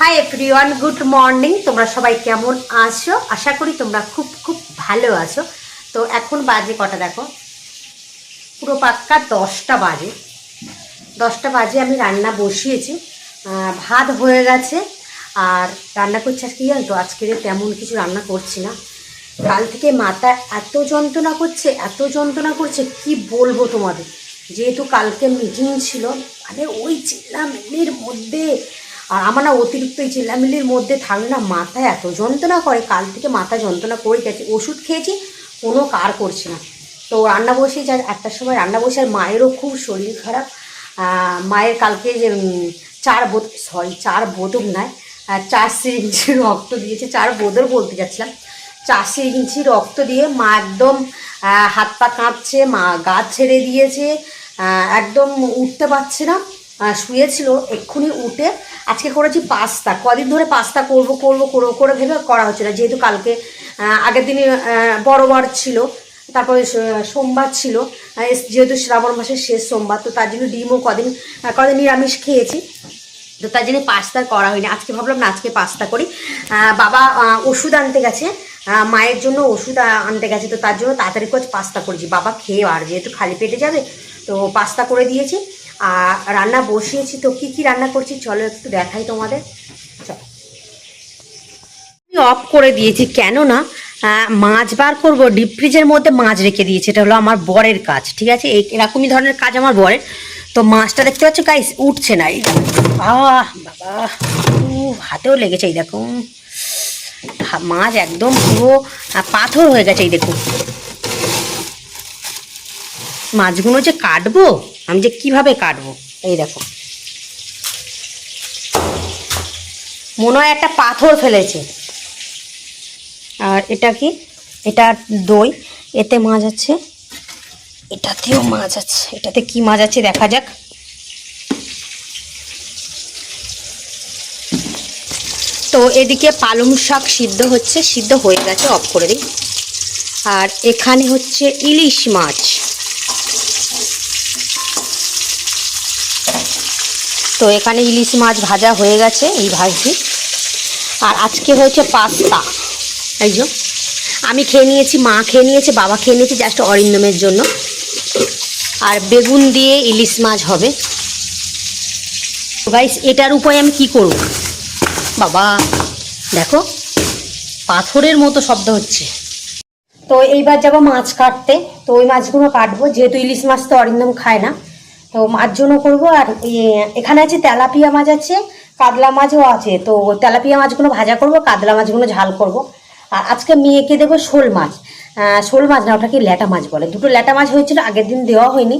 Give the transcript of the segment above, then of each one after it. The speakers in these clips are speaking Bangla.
হাই এভরিওয়ান গুড মর্নিং তোমরা সবাই কেমন আছো? আশা করি তোমরা খুব খুব ভালো আছো। তো এখন বাজে কটা দেখো? পুরো পাক্কা দশটা বাজে। দশটা বাজে আমি রান্না বসিয়েছি। ভাত হয়ে গেছে। আর রান্না করছি আজকে জানো তো? আজকে তেমন কিছু রান্না করছি না। কাল থেকে মাথা এত যন্ত্রণা করছে, এত যন্ত্রণা করছে, কি বলব তোমাদের? যেহেতু কালকে মিটিং ছিল মানে ওই চিল্লামিল্লির মধ্যে আর আমার না অতিরিক্ত এই চিল্লামিল্লির মধ্যে থাকলে না মাথা এত যন্ত্রণা করে, কাল থেকে মাথা যন্ত্রণা করে গেছে। ওষুধ খেয়েছি, কোনো কার করছে না। তো রান্না বসে যা, একটার সময় রান্না বসে, আর মায়েরও খুব শরীর খারাপ। মায়ের কালকে যে চার বোত সরি চার বোতল নয় চার সিরিঞ্জি রক্ত দিয়েছে, চার বোতল বলতে যাচ্ছিলাম। চার সিরিঞ্জি রক্ত দিয়ে মা একদম হাত পা কাঁপছে, মা গা ছেড়ে দিয়েছে একদম উঠতে পারছে না। শুয়েছিল এক্ষুনি উঠে আজকে করেছি পাস্তা। কদিন ধরে পাস্তা করব করব করব করে ভেবে করা হচ্ছে না। যেহেতু কালকে আগের দিনে আহ, বড় বার ছিল তারপরে সোমবার ছিল যেহেতু শ্রাবণ মাসের শেষ সোমবার তো তার জন্য ডিমও কদিন কদিন নিরামিষ খেয়েছি। তো তার জন্য পাস্তা করা হয়নি। আজকে ভাবলাম না আজকে পাস্তা করি। বাবা ওষুধ আনতে গেছে। মায়ের জন্য ওষুধ আনতে গেছে। তো তার জন্য তাড়াতাড়ি করে পাস্তা করেছি। বাবা খেয়ে আর যেহেতু খালি পেটে যাবে তো পাস্তা করে দিয়েছি। আর রান্না বসিয়েছি তো কি কি রান্না করছি চলো একটু দেখাই তোমাদের। চলো। আমি অফ করে দিয়েছি কেননা আহ, মাছ বার করব ডিপ ফ্রিজের মধ্যে মাছ রেখে দিয়েছি এটা হলো আমার বরের কাজ ঠিক আছে? এরকমই ধরনের কাজ আমার বরের। তো মাছটা দেখতে পাচ্ছ গাইস উঠছে না এই বাবা উহ, হাতেও লেগেছে এই দেখো উম, হা- মাছ একদম পুরো পাথর হয়ে গেছে এই দেখুন মাছগুলো যে কাটবো? আমি যে কীভাবে কাটবো? এই দেখো। মনে হয় একটা পাথর ফেলেছে। আর এটা কি? এটা দই। এতে মাছ আছে। এটাতেও মাছ আছে। এটাতে কি মাছ আছে দেখা যাক। তো এদিকে পালং শাক সিদ্ধ হচ্ছে। সিদ্ধ হয়ে গেছে, অফ করে দিই। আর এখানে হচ্ছে ইলিশ মাছ। তো এখানে ইলিশ মাছ ভাজা হয়ে গেছে, এই ভাজছি আর আজকে হয়েছে পাস্তা। এই যে, আমি খেয়ে নিয়েছি, মা খেয়ে নিয়েছে, বাবা খেয়ে নিয়েছে জাস্ট অরিন্দমের জন্য। আর বেগুন দিয়ে ইলিশ মাছ হবে। গাইস এটার উপায় আমি কি করব? বাবা, দেখো, পাথরের মতো শব্দ হচ্ছে। তো এইবার যাব মাছ কাটতে। তো ওই মাছগুলো কাটবো, যেহেতু ইলিশ মাছ তো অরিন্দম খায় না। তো মাছ জন্য করব। আর এখানে আছে তেলাপিয়া মাছ আছে, কাতলা মাছও আছে। তো তেলাপিয়া মাছগুলো ভাজা করব, কাতলা মাছগুলো ঝাল করব। আর আজকে মেয়েকে দেবো শোল মাছ। শোল মাছ না, ওটাকে ল্যাটা মাছ বলে। দুটো ল্যাটা মাছ হয়েছিল, আগের দিন দেওয়া হয়নি।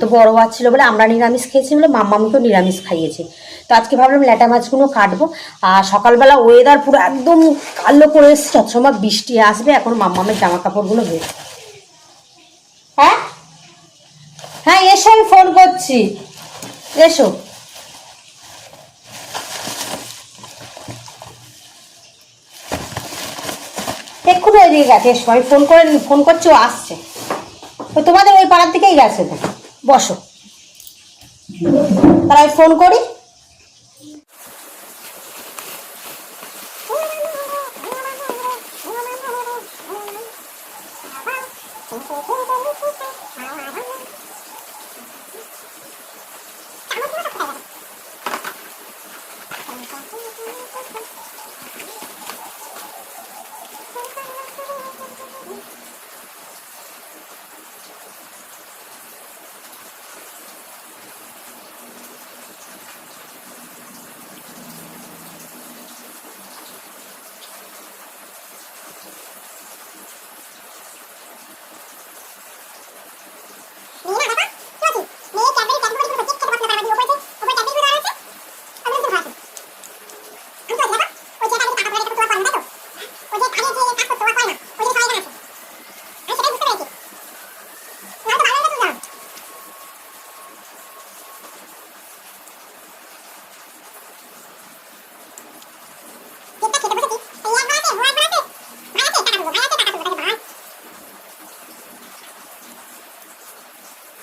তো বড় মাছ ছিল বলে আমরা নিরামিষ খেয়েছি বলে মাম্মামিকেও নিরামিষ খাইয়েছি। তো আজকে ভাবলাম ল্যাটা মাছগুলো কাটবো। আর সকালবেলা ওয়েদার পুরো একদম কালো করে এসছে সময় বৃষ্টি আসবে, এখন মাম্মামের জামা কাপড়গুলো ভেজে হ্যাঁ? হ্যাঁ এসো, আমি ফোন করছি। এসো। এক্ষুনি ওইদিকে গেছে, এসো, আমি ফোন করে ফোন করছি, ও আসছে। ওই তোমাদের ওই পাড়ার দিকেই গেছে তো বসো। তাহলে ফোন করি।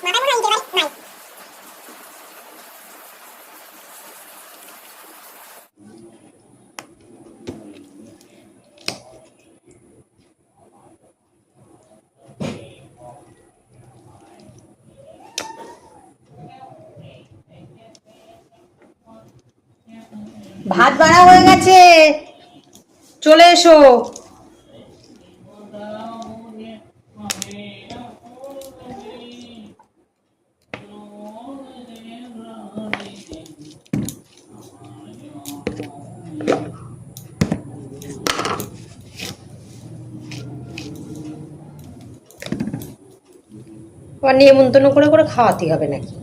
মাথায় মনে হয় বাড়ি নাই ভাত বাড়া হয়ে গেছে। চলে এসো। আবার নিমন্ত্রণ করে করে খাওয়াতে হবে নাকি?